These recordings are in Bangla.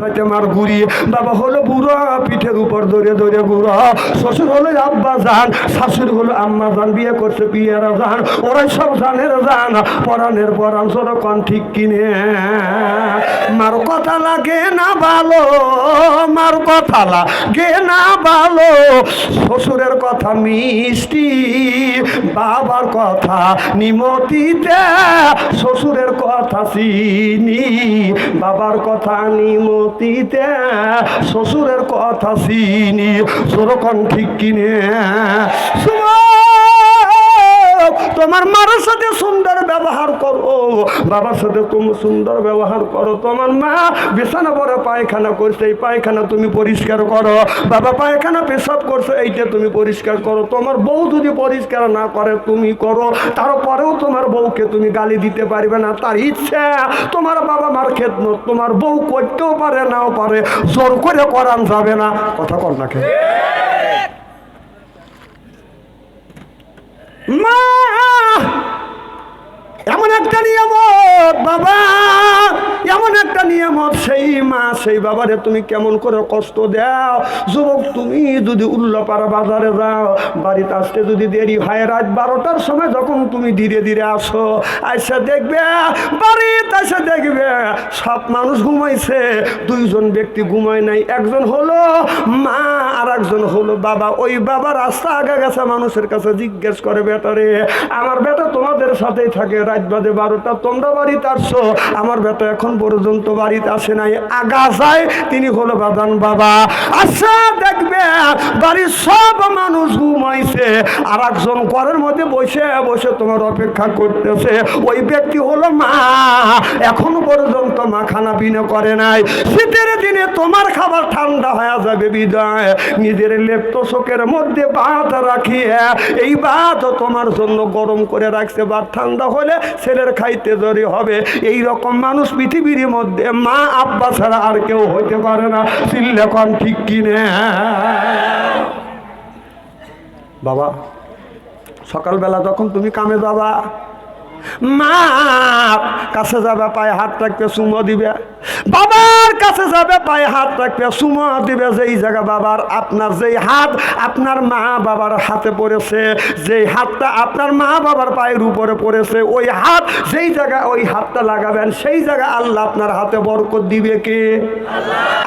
সাথে মার ঘুরি। বাবা হলো বুড়া, পিঠের উপর ধরে ধরে বুড়া। শ্বশুর হলো আব্বা যান শাশুড়ি হলো আম্মা যান বিয়ে করছে বিয়েরা যান ওরাই সব জানের যান পরাণের পরাণ কন ঠিক কিনে। মার কথা লাগে না ভালো, মার কথা লাগে না ভালো। শ্বশুরের কথা মিষ্টি, বাবার কথা নিমতিতে শ্বশুরের কথা চিনি, বাবার কথা নিমতিতে শ্বশুরের কথা চিনি সরকম ঠিক কিনে। তোমার মার সাথে সুন্দর ব্যবহার করো। বাবার সাথে তুমি সুন্দর ব্যবহার করো। তোমার মা বিছানা পরে পায়খানা করছে, এই পায়খানা তুমি পরিষ্কার করো। বাবা পায়খানা পেশাব করছে, এইটা তুমি পরিষ্কার করো। তোমার বউ যদি পরিষ্কার না করে, তুমি করো। তারপরেও তোমার বউকে তুমি গালি দিতে পারবে না, তার ইচ্ছা। তোমার বাবা মার খেদমত, তোমার বউ করতেও পারে, নাও পারে। জোর করে করান যাবে না। কথা কর না খেয়ে মা এমন একটা নিয়ামত, বাবা। এমন একটা নিয়ামত, সেই মা, সেই বাবারে তুমি কেমন করে কষ্ট দাও। যুবক, তুমি যদি উল্লাপাড়া বাজারে যাও, বাড়িতে আসতে যদি দেরি হয়, রাত বারোটার সময় যখন তুমি ধীরে ধীরে আসো, আইসা দেখবে, বাড়িতে এসে দেখবে, সব মানুষ ঘুমাইছে। দুইজন ব্যক্তি ঘুমায় নাই, একজন হলো মা, আর একজন হলো বাবা। ওই বাবা রাস্তা আগে গেছে, মানুষের কাছে জিজ্ঞেস করে বেটারে আমার বেটা তোমাদের সাথেই থাকে রাত বাজে বারোটা, তোমরা বাড়িতে আসছো আমার বেটা এখন পর্যন্ত বাড়িতে আসে নাই। আগা যায় তিনি হলো বাদান বাবা। আচ্ছা দেখবে বাড়ির সব মানুষ ঘুমাইছে। আর একজন ঘরের মধ্যে বসে বসে তোমার অপেক্ষা করতেছে। ওই ব্যক্তি হলো মা। এখনও পর্যন্ত মা খানা করে নাই। শীতের দিনে তোমার খাবার ঠান্ডা হয়ে যাবে বিদায়। নিজের লেপ্ত শোকের মধ্যে ভাত রাখিয়ে, এই ভাত তোমার জন্য গরম করে রাখছে। ভাত ঠান্ডা হলে ছেলের খাইতে জরি হবে এই রকম মানুষ পৃথিবীর মধ্যে মা, আব্বা ছাড়া আর কেউ হইতে পারে না। সিল্লেখন ঠিক কিনে? বাবা, সকালবেলা যখন তুমি কামে যাবা, মা, কাছে যাবে, পায়ে হাত রাখবে সুমো দিবে। বাবার কাছে যাবে, পায়ে হাত রাখবে, সুমো দিবে যেই জায়গা বাবার, আপনার যেই হাত, আপনার মা বাবার হাতে পড়েছে, যেই হাতটা আপনার মা বাবার পায়ের উপরে পড়েছে, ওই হাত, যেই জায়গা ওই হাতটা লাগাবেন, সেই জায়গা আল্লাহ আপনার হাতে বরকত দিবে কে?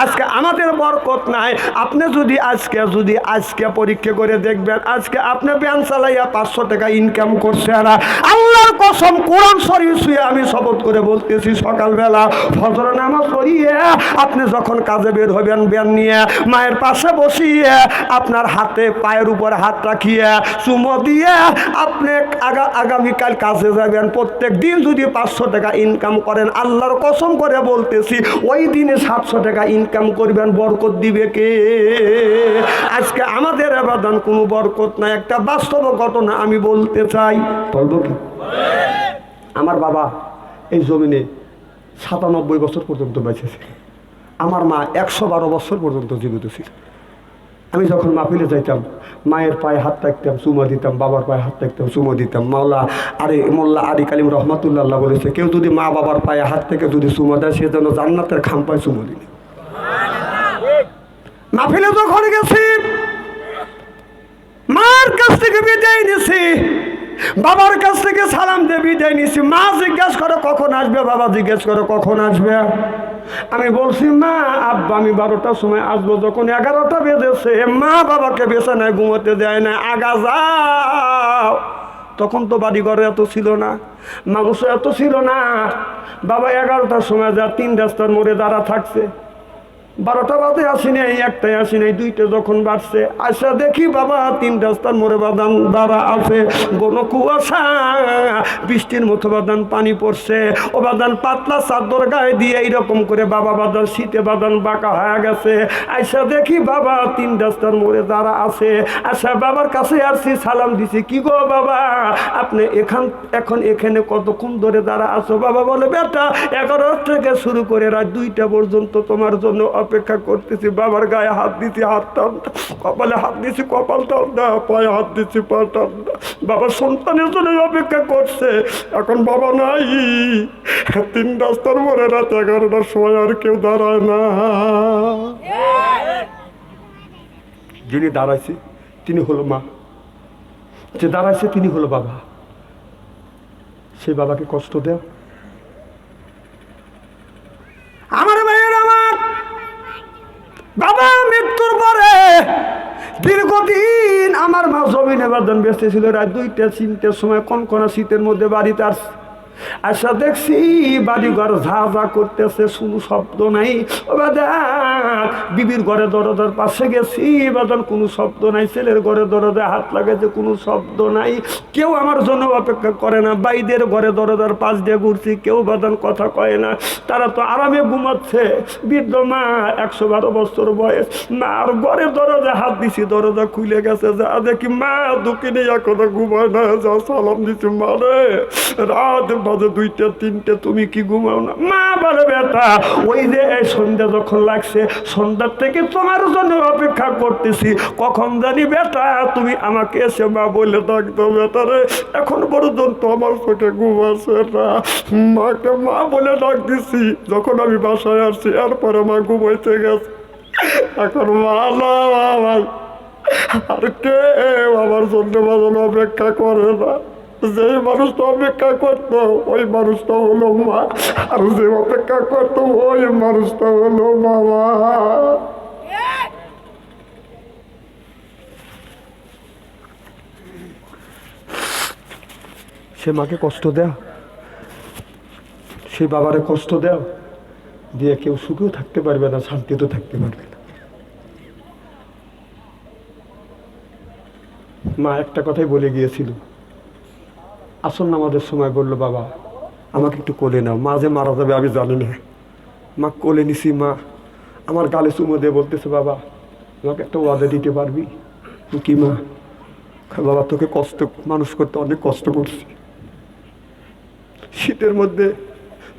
আজকে আমাদের বরকত নাই। আপনি যদি আজকে যদি আজকে পরীক্ষা করে দেখবেন, আজকে আপনি ব্যান চালাইয়া পাঁচশো টাকা ইনকাম করছেন আল্লাহর কসম, কোরআন শরীফ শুয়ে আমি শপথ করে বলতেছি সকালবেলা ফজর নামাজ পড়িয়ে আপনি যখন কাজে বের হবেন ব্যান নিয়ে মায়ের পাশে বসিয়ে আপনার হাতে পায়ের উপর হাত রাখিয়ে চুমো দিয়ে আপনি আগা আগামীকাল কাজে যাবেন। প্রত্যেক দিন যদি পাঁচশো টাকা ইনকাম করেন, আল্লাহর কসম করে বলতেছি, ওই দিনে সাতশো টাকা ইনকাম করবেন, বরকত দিবে কে? আজকে আমাদের আবাদান কোনো বরকত নাই। একটা বাস্তব ঘটনা আমি বলতে চাই। বলব কি? আমার বাবা এই জমিনে সাতানব্বই বছর পর্যন্ত বেঁচেছে আমার মা একশো বারো বছর পর্যন্ত জীবিত ছিল। আমি যখন মাহফিলে যাইতাম, মায়ের পায়ে হাত রাখতাম, চুমা দিতাম, বাবার পায়ে হাত রাখতাম, চুমো দিতাম। মাওলা আরে, মোল্লা আলী কালিম রহমাতুল্লাহ বলেছে, কেউ যদি মা বাবার পায়ে হাত থেকে যদি চুমা দেয়, সে যেন জান্নাতের খাম পায় চুমো দিলে। মাহফিলে যখন গেছি, মার কাছ থেকে বিদায় নিছি বাবার কাছ থেকে সালাম দিয়ে বিদায় নিছি মা জিজ্ঞেস করে, কখন আসবে? বাবা জিজ্ঞেস করে, কখন আসবে? আমি বলছি, মা, আব্বা, আমি বারোটার সময় আসব। যখন এগারোটা বেজেছে, মা বাবাকে বিছানায় ঘুমোতে দেয় না। আগা যাও। তখন তো বাড়ি ঘরে এত ছিল না মানুষ এত ছিল না। বাবা এগারোটার সময় যা তিন রাস্তার মোড়ে দাঁড়া থাকছে বারোটা বাজে, আসি নাই, একটাই আসি নাই, দুইটা যখন বাড়ছে আসা দেখি বাবা তিন রাস্তার মোড়ে বাদাম দ্বারা আছে। কোনো কুয়াশা, বৃষ্টির মতো বাদান পানি পড়ছে। ও বাদান পাতলা চাদর গায়ে দিয়ে এইরকম করে বাবা বাদান শীতে বাদান বাঁকা হয়ে গেছে। আইসা দেখি বাবা তিন রাস্তার মোড়ে দাঁড়া আছে। আচ্ছা বাবার কাছে আসছি, সালাম দিছি, কি গো বাবা, আপনি এখান, এখন এখানে কতক্ষণ ধরে দাঁড়া আছো? বাবা বলে, বেটা এগারো থেকে শুরু করে রাত দুইটা পর্যন্ত তোমার জন্য অপেক্ষা করতেছি, বাবার গায়ে হাত দিছি, হাত টান, কপালে হাত দিছি, কপাল টান, না, পায়ে হাত দিছি, পা টান, না। বাবা সন্তানের জন্য অপেক্ষা করছে, এখন বাবা নাই। তিন রাস্তার পরে রাত এগারোটার সময় আর কেউ দাঁড়ায় না। যিনি দাঁড়াইছে, তিনি হলো মা। যে দাঁড়াইছে, তিনি হলো বাবা। সেই বাবাকে কষ্ট দেয় আমার ভাইয়ের আমার বাবা, মৃত্যুর পরে দীর্ঘদিন আমার মা জমিন এবার ব্যস্ত ছিল। রাত দুইটা, তিনটের সময় কোন কোন শীতের মধ্যে বাড়িতে আস আচ্ছা দেখছি বাড়ি ঘর ঝা ঝা করতেছে শুধু শব্দ নাই। ও বিবির ঘরে দরজার পাশে গেছি বাদান কোনো শব্দ নাই, ছেলের ঘরে দরজায় হাত লাগাইছে, কোনো শব্দ নাই। কেউ আমার জন্য অপেক্ষা করে না, বাইদের ঘরে দরজার পাশ দিয়ে ঘুরছি, কেউ বাদান কথা কয় না। তারা তো আরামে ঘুমাচ্ছে। বৃদ্ধ মা, একশো বারো বছর বয়স। মা, আর ঘরের দরজা হাত দিছি, দরজা খুলে গেছে, যা দেখি মা দক্ষিণে এখনও ঘুমায় না, যা সালাম দিছি, মা রে। রাত বাজে দুইটা, তিনটে, তুমি কি ঘুমাও না? মা বলে, বেটা, ওই যে সন্ধ্যা যখন লাগছে, সন্ধ্যার থেকে তোমার জন্য অপেক্ষা করতেছি। কখন জানি, বেটা, তুমি আমাকে এসে মা বলে ডাকতো বেটা রে। এখন পর্যন্ত আমার চোখে ঘুম আছে না। মাকে মা বলে ডাক দিছি যখন আমি বাসায় আসছি, এরপরে মা ঘুমাইতে গেছে। এখন মা আর কে আমার জন্য বাজানো অপেক্ষা করে না। যে মানুষটা অপেক্ষা করতো, ওই মানুষটা হলো মা। আর যে অপেক্ষা করতো, ওই মানুষটা হলো বাবা। সে মাকে কষ্ট দেয়া, সে বাবারে কষ্ট দেও দিয়ে কেউ সুখেও থাকতে পারবে না শান্তিতেও থাকতে পারবে না। মা একটা কথাই বলে গিয়েছিল আসল নামাজের সময় বলল, বাবা, আমাকে একটু কোলে নাও। মা যে মারা যাবে, আমি জানি না। মা কোলে নিছি, মা। আমার গালে চুমো দিয়ে বলতেছে, বাবা, আমাকে একটা ওয়াদা দিতে পারবি? কি, মা? বাবা, তোকে কষ্ট, মানুষ করতে অনেক কষ্ট করছি। শীতের মধ্যে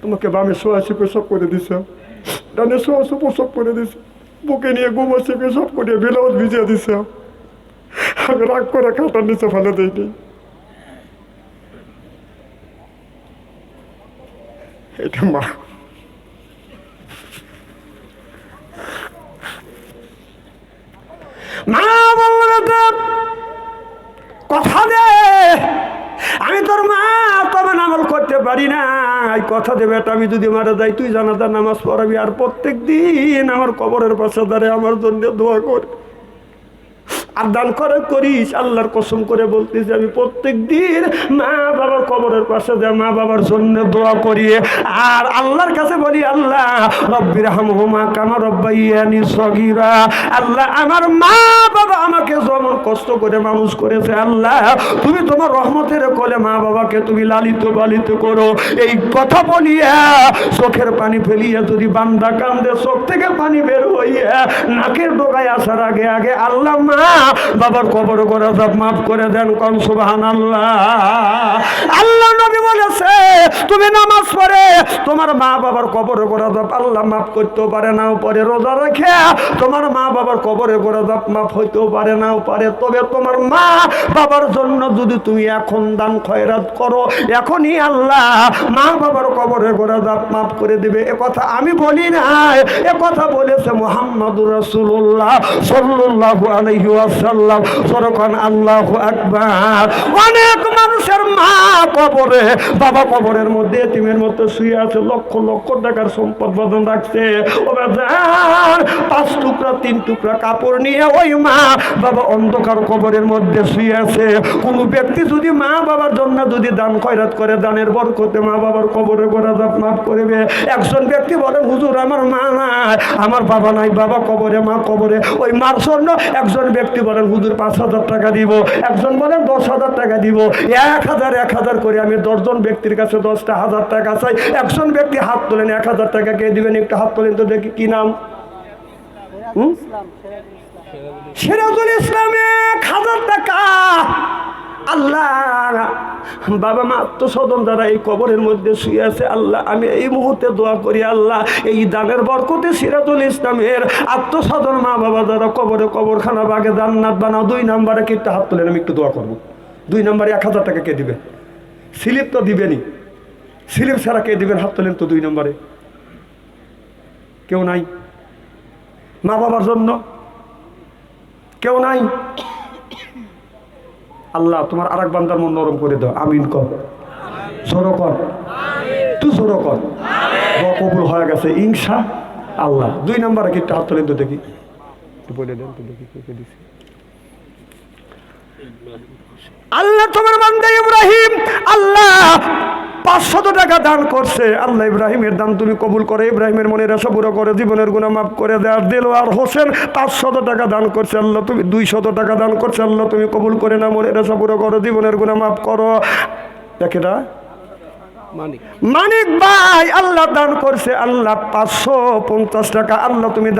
তোমাকে বামে শোয়াশে পেশাব করে দিছে, ডানে শোয়াশে প্রসব করে দিছে, বুকে নিয়ে ঘুমাচ্ছে পেশাব করে বেলাও ভিজিয়ে দিছে। আমি রাগ করে খাটার নিচে ফেলে দিইনি। এটা মা মা বলবে তো কথা দে। আমি তোর মা তবে আমল করতে পারি না কথা দেবে এটা আমি যদি মারা যাই, তুই জানাজার নামাজ পড়াবি। আর প্রত্যেক দিন আমার কবরের পাশে দাঁড়িয়ে আমার জন্য দোয়া কর। আর দান করে করিস, আল্লাহর কসম করে বলতেছি, আমি প্রত্যেক দিন মা বাবার কবরের পাশে যা মা বাবার জন্য দোয়া করি। আর আল্লাহর কাছে বলি, আল্লাহ, রব্বির হামহুমা কামা রব্বাইয়ানি সগিরা। আল্লাহ, আমার মা বাবা আমাকে কষ্ট করে মানুষ করেছে, আল্লাহ, তুমি তোমার রহমতের কোলে মা বাবাকে তুমি লালিত পালিত করো। এই কথা বলিয়া চোখের পানি ফেলিয়া যদি বান্দা কান্দে, চোখ থেকে পানি বের হইয়া নাকের ডোকায় আসার আগে আগে আল্লাহ মা বাবার কবর করে সব মাফ করে দেন, কন সুবাহান আল্লাহ আল্লাহ নবী তুমি নামাজ পড়ে, তোমার মা বাবার কবরে করে দাপ আল্লাহ মাফ করতেও পারে না পারে রোজা রেখে তোমার মা বাবার কবরে করে দাপ মাফ হইতেও পারে নাও পারে তবে তোমার মা বাবার জন্য যদি তুমি এখন দান খয়রাত করো, এখনই আল্লাহ মা বাবার কবরে করে দাপ মাফ করে দিবে। এ কথা আমি বলি না এ কথা বলেছে মোহাম্মদুর রাসূলুল্লাহ সাল্লাল্লাহু আলাইহি ওয়াসাল্লাম। সরকান আল্লাহু আকবার। অনেক মানুষের মা কবরে, বাবা কবরের মধ্যে এতিমের মতো শুয়ে আছে, লক্ষ লক্ষ টাকার সম্পদ বদন রাখছে। ও পাঁচ টুকরা, তিন টুকরা কাপড় নিয়ে ওই মা বাবা অন্ধকার কবরের মধ্যে শুয়ে আছে। কোনো ব্যক্তি যদি মা বাবার জন্য যদি দান, খয়রাত করে, দানের বরকতে মা বাবার কবরে দাপ মাফ করবে। একজন ব্যক্তি বলেন হুজুর, আমার মা নাই, আমার বাবা নাই, বাবা কবরে, মা কবরে। ওই মার জন্য একজন ব্যক্তি বলেন, হুজুর, পাঁচ হাজার টাকা দিব। একজন বলেন, দশ হাজার টাকা দিব। এক হাজার এক হাজার করে আমি দশজন ব্যক্তির কাছে দশটা হাজার টাকা চাই। একজন ব্যক্তি হাত তোলেন, এক হাজার টাকা কে দিবেন? একটু হাত তোলেন তো দেখি কি নাম? সিরাজুল ইসলাম এক হাজার টাকা। আল্লাহ, বাবা মা, আত্মস্বজন যারা এই কবরের মধ্যে শুয়ে আছে, আল্লাহ, আমি এই মুহূর্তে দোয়া করি, আল্লাহ, এই দানের বরকতে সিরাজুল ইসলামের আত্মস্বজন মা বাবা যারা কবরে কবরখানা বাগে জান্নাত বানাও, দুই নম্বরে কিনতে হাত তুলেন, আমি একটু দোয়া করব। দুই নম্বরে এক হাজার টাকা কে দিবে? স্লিপ তো দিবেনি স্লিপ ছাড়া কে দিবেন? হাত তোলেন তো দুই নম্বরে। কেউ নাই। মা বাবার জন্য। কেউ নাই। আল্লাহ, তোমার এক বান্দার মন নরম করে দাও। আমিন কর। সরো কর। তুই সরো কর। কবুল হয়ে গেছে। ইনশা আল্লাহ। দুই নম্বরে কি হাত তোলেন তো দেখি। বলে দেন তো দেখি কে আল্লাহ তোমার বান্দা ইব্রাহিম। আল্লাহ পাঁচশত টাকা দান করছে। আল্লাহ ইব্রাহিমের দান তুমি কবুল করে ইব্রাহিমের মনের আশা পুরো করে জীবনের গুণা মাফ করে দেওয়ার দিল আর হোসেন পাঁচশত টাকা দান করছে। আল্লাহ তুমি দুইশত টাকা দান করছে। আল্লাহ তুমি কবুল করে না মনের আশা পুরো করো জীবনের গুণা মাফ করো। দেখেটা মানিক। মানিক ভাই আল্লাহ দান করছে। আল্লাহ পাঁচশো পঞ্চাশ টাকা আল্লাহ তুমি